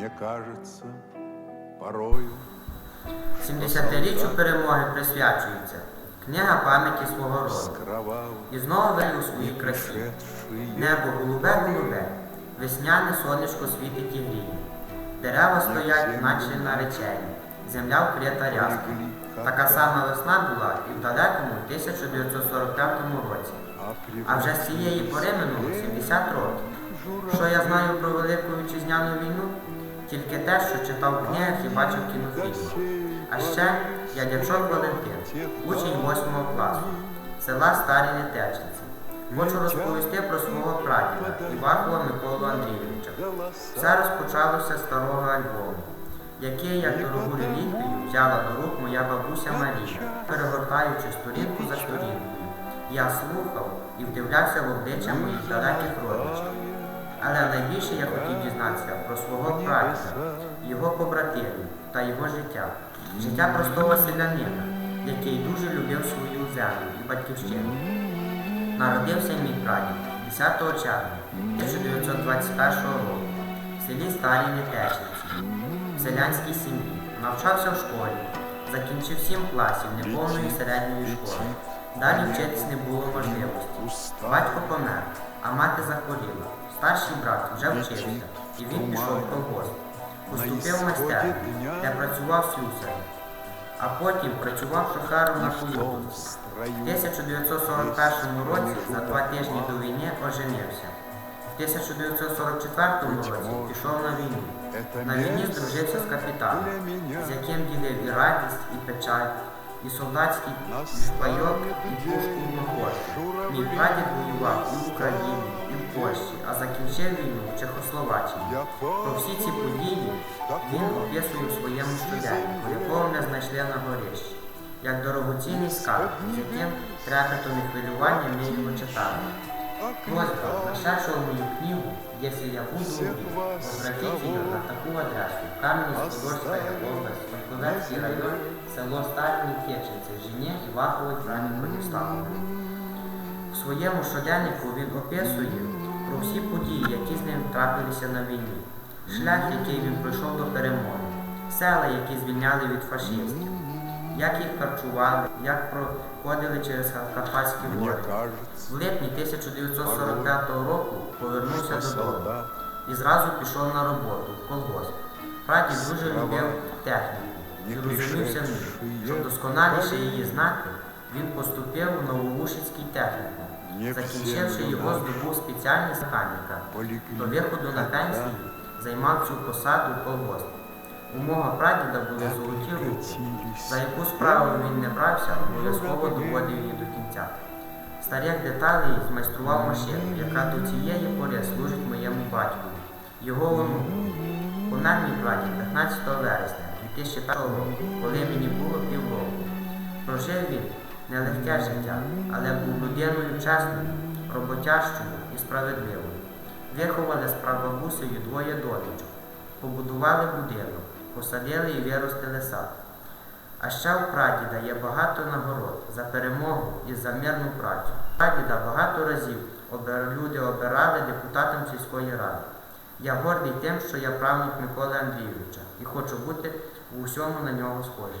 Мне кажется, порою 70-річчю перемоги присвячується книга пам'яті свого роду. І знову велю у своїй красі. Небо голубе голубе, весняне сонечко світить і гріє. Дерева стоять, наче наречені, земля вкрита рязкою. Така сама весна була і в далекому 1945 році. А вже з цієї пори минуло 70 років. Що я знаю про Велику Вітчизняну війну? Тільки те, що читав в книгах і бачив в кінофільмах. А ще я дячок Валентин, учень 8 класу, села Старі Нетеченці. Хочу розповісти про свого прадіда Івакова Миколу Андрійовича. Все розпочалося з старого альбому, який, як дорогу реліквію, взяла до рук моя бабуся Марія, перегортаючи сторінку за сторінкою. Я слухав і вдивлявся в обличчя моїх далеких родичів. Але найбільше я хотів дізнатися про свого прадіда, його побратимів та його життя. Життя простого селянина, який дуже любив свою землю і батьківщину. Народився мій прадід 10 червня 1921 року в селі Старі Нетечниці, в селянській сім'ї. Навчався в школі, закінчив 7 класів неповної середньої школи. Далі вчитись не було можливості. Батько помер, а мати захворіла. Старший брат вже вчився, і він пішов в колгосп. Поступив в майстерню, де працював слюсарем, а потім працював шофером на Полюбовці. В 1941 році, за два тижні до війни, оженився. В 1944 році пішов на війну. На війні здружився з капітаном, з яким ділив і радість, і печаль, і солдатський шпайок, і пушку в Мохорці. Мій прадід воював і в Україні, і в Польщі, а закінчив війну в Чехословаччині. Про всі ці події він описує в своєму щоденнику, якого ми знайшли на горищі, як дорогоцінний скарб, з яким трепетом і хвилюванням ми його читали. Просьба, нашедшего мою книгу, если я буду возвратить ее на такую адресу. Каменец-Подольская область, Верховецкий район, село Старні Кеченці, жені Івахової Франі Владиславової. В своєму щоденнику він описує про всі події, які з ним трапилися на війні, шлях, який він пройшов до перемоги, села, які звільняли від фашистів, як їх харчували, як проходили через Карпатські гори. В липні 1945 року повернувся додому і зразу пішов на роботу в колгосп. Прадід дуже любив техніку і розумівся в ній. Щоб досконаліше її знати, він поступив у Новоушицький технікум. Закінчивши його, здобув спеціальність механіка. До виходу на пенсію займав цю посаду колгосп. У мого прадіда були золоті руки. За яку справу він не брався, обов'язково доводив її до кінця. Старих деталей змайстрував машину, яка до цієї пори служить моєму батькові, його онуку. Помер мій прадід 15 вересня 2001 року, коли мені було півроку. Прожив він нелегке життя, але був людиною чесною, роботящою і справедливою. Виховали з прабабусею двоє донечок, побудували будинок, посадили і виростили сад. А ще у прадіда є багато нагород за перемогу і за мирну працю. Прадіда багато разів люди обирали депутатом сільської ради. Я гордий тим, що я правнук Миколи Андрійовича і хочу бути в усьому на нього схожим.